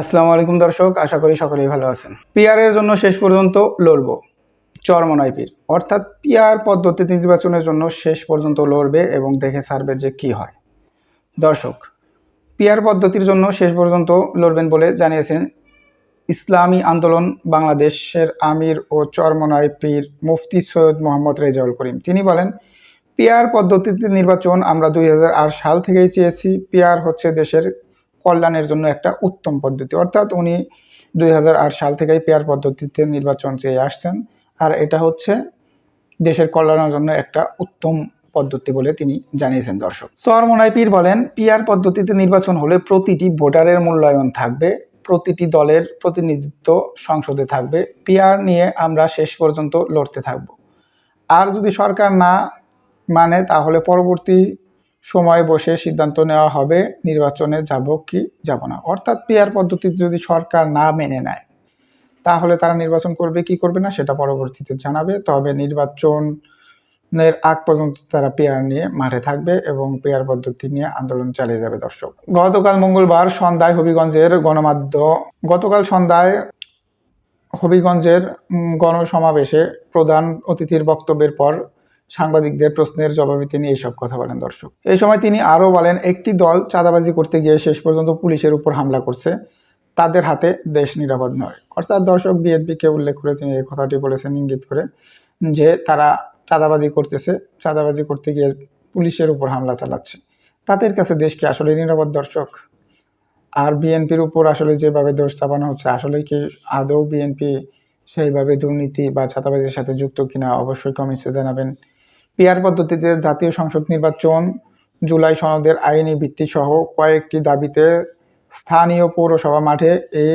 আসসালামু আলাইকুম দর্শক, আশা করি সকলেই ভালো আছেন। পিয়ারের জন্য শেষ পর্যন্ত লড়ব, চরমনাই পীর। অর্থাৎ পিয়ার পদ্ধতিতে নির্বাচনের জন্য শেষ পর্যন্ত লড়বে এবং দেখে ছাড়বে যে কি হয়। দর্শক পিয়ার পদ্ধতির জন্য শেষ পর্যন্ত লড়বেন বলে জানিয়েছেন ইসলামী আন্দোলন বাংলাদেশের আমির ও চরমনাই পীর মুফতি সৈয়দ মোহাম্মদ রেজাউল করিম। তিনি বলেন পিয়ার পদ্ধতিতে নির্বাচন আমরা দুই হাজার আট সাল থেকেই চেয়েছি। পিয়ার হচ্ছে দেশের কল্যাণের জন্য একটা উত্তম পদ্ধতি। অর্থাৎ উনি দুই হাজার আট সাল থেকেই পেয়ার পদ্ধতিতে নির্বাচন চেয়ে আসছেন। আর এটা হচ্ছে দেশের কল্যাণের জন্য একটা উত্তম পদ্ধতি বলে তিনি জানিয়েছেন দর্শক। সোয়ার পীর বলেন, পিয়ার পদ্ধতিতে নির্বাচন হলে প্রতিটি ভোটারের মূল্যায়ন থাকবে, প্রতিটি দলের প্রতিনিধিত্ব সংসদে থাকবে, পিয়ার নিয়ে আমরা শেষ পর্যন্ত লড়তে থাকব। আর যদি সরকার না মানে তাহলে পরবর্তী সময় বসে সিদ্ধান্ত নেওয়া হবে, নির্বাচনে যাব কি যাব না। অর্থাৎ পিয়ার পদ্ধতিতে যদি সরকার না মেনে নেয়, তাহলে তারা নির্বাচন করবে, কি করবে না সেটা পরবর্তীতে জানাবে। তবে নির্বাচনের আগ পর্যন্ত তারা পেয়ার নিয়ে মাঠে থাকবে এবং পেয়ার পদ্ধতি নিয়ে আন্দোলন চালিয়ে যাবে দর্শক। গতকাল মঙ্গলবার সন্ধ্যায় হবিগঞ্জের গণমাধ্যম, গতকাল সন্ধ্যায় হবিগঞ্জের গণসমাবেশে প্রধান অতিথির বক্তব্যের পর সাংবাদিকদের প্রশ্নের জবাবে তিনি এইসব কথা বলেন দর্শক। এই সময় তিনি আরও বলেন, একটি দল চাঁদাবাজি করতে গিয়ে শেষ পর্যন্ত পুলিশের উপর হামলা করছে, তাদের হাতে দেশ নিরাপদ নয়। অর্থাৎ দর্শক, বিএনপিকে উল্লেখ করে তিনি এই কথাটি বলেছেন ইঙ্গিত করে যে তারা চাঁদাবাজি করতেছে, চাঁদাবাজি করতে গিয়ে পুলিশের উপর হামলা চালাচ্ছে। তাদের কাছে দেশ কি আসলে নিরাপদ দর্শক? আর বিএনপির উপর আসলে যেভাবে দোষ চাপানো হচ্ছে, আসলে কি আদৌ বিএনপি সেইভাবে দুর্নীতি বা ছাতাবাজির সাথে যুক্ত কিনা অবশ্যই কমেন্টসে জানাবেন। পিয়ার পদ্ধতিতে জাতীয় সংসদ নির্বাচন জুলাই সনদের আইনি ভিত্তি সহ কয়েকটি দাবিতে স্থানীয় পৌরসভা মাঠে এ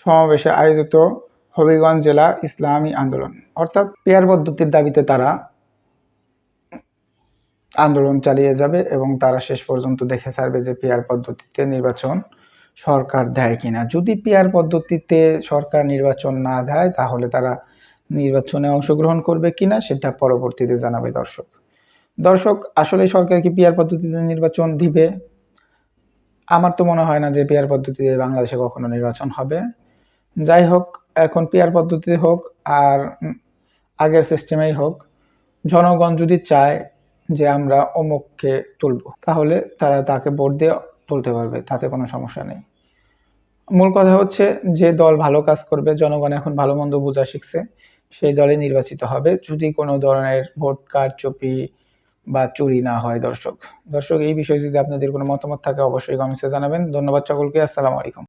সমাবেশে আয়োজিত হবিগঞ্জ জেলা ইসলামী আন্দোলন। অর্থাৎ পেয়ার পদ্ধতির দাবিতে তারা আন্দোলন চালিয়ে যাবে এবং তারা শেষ পর্যন্ত দেখে ছাড়বে যে পিয়ার পদ্ধতিতে নির্বাচন সরকার দেয় কিনা। যদি পিয়ার পদ্ধতিতে সরকার নির্বাচন না দেয়, তাহলে তারা নির্বাচনে অংশগ্রহণ করবে কিনা সেটা পরবর্তীতে জানাবে দর্শক। দর্শক, আসলে সরকার কি পিয়ার পদ্ধতিতে নির্বাচন দিবে? আমার তো মনে হয় না যে পিয়ার পদ্ধতিতে বাংলাদেশে কখনো নির্বাচন হবে। যাই হোক, এখন পিয়ার পদ্ধতি হোক আর আগের সিস্টেমেই হোক, জনগণ যদি চায় যে আমরা অমুককে তুলব, তাহলে তারা তাকে ভোট দিয়ে তুলতে পারবে, তাতে কোনো সমস্যা নেই। মূল কথা হচ্ছে যে দল ভালো কাজ করবে, জনগণ এখন ভালো মন্দ বোঝা শিখছে। সেই দলে নির্বাচিত হবে। যদি কোনো ধরনের ভোট কারচুপি বা চুরি না হয় দর্শক। দর্শক, এই বিষয়ে যদি আপনাদের কোনো মতামত থাকে, অবশ্যই কমেন্টসে জানাবেন। ধন্যবাদ সকলকে, আসসালামু আলাইকুম।